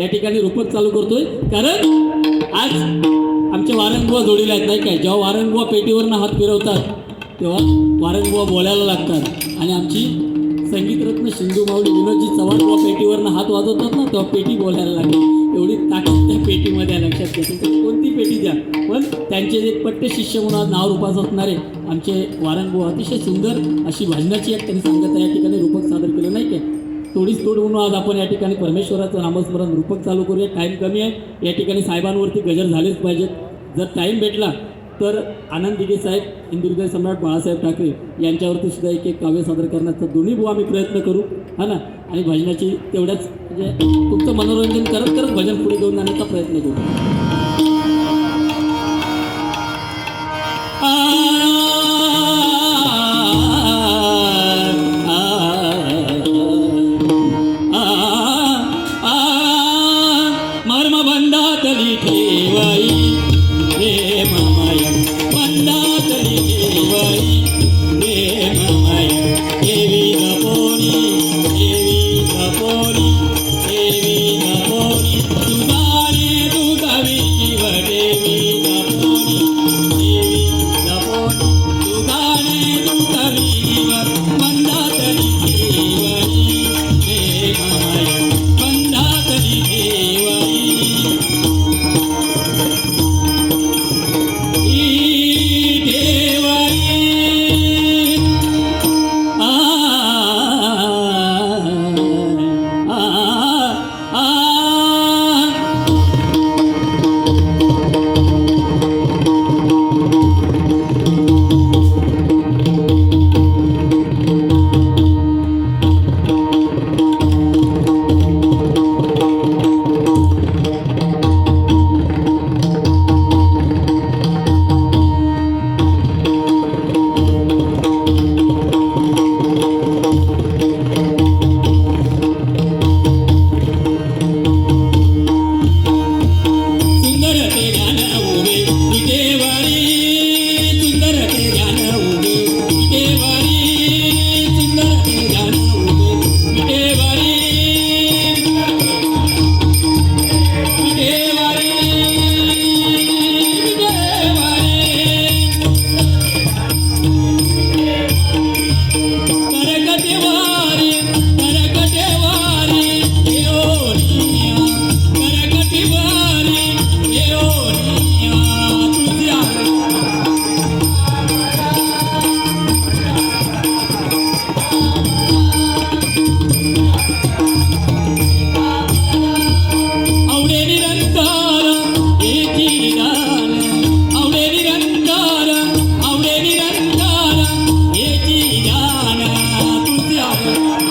या ठिकाणी रूपक चालू करतोय. कारण आज आमचे वारंगुवा जोडीला आहेत नाही काय जेव्हा वारंगुवा पेटीवरनं हात फिरवतात तेव्हा वारंगुवा बोलायला लागतात. आणि आमची संगीतरत्न सिंधू माऊली विनोदजी चव्हाण जेव्हा पेटीवरनं हात वाजवतात ना तेव्हा पेटी बोलायला लागते एवढी ताकद त्या पेटीमध्ये आहे लक्षात घेते कोणती पेटी द्या? पण त्यांचे जे पट्टे शिष्य म्हणून नाव रूपास असणारे आमचे वारंगुवा अतिशय सुंदर अशी भजनाची एक त्यांनी सांगत या ठिकाणी रूपक सादर केलं नाही काय तोडीस तोड म्हणून आज आपण या ठिकाणी परमेश्वराचं नामस्मरण रूपक चालू करूया. टाईम कमी आहे. या ठिकाणी साहेबांवरती गजर झालेच पाहिजेत. जर टाईम भेटला तर आनंद दिगे साहेब हिंदुहृदय सम्राट बाळासाहेब ठाकरे यांच्यावरती सुद्धा एक एक काव्य सादर करण्याचा दोन्ही बुवा आम्ही प्रयत्न करू. हा ना? आणि भजनाची तेवढ्याच म्हणजे तुमचं मनोरंजन करत करत भजन पुढे घेऊन जाण्याचा प्रयत्न करू.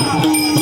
Oh.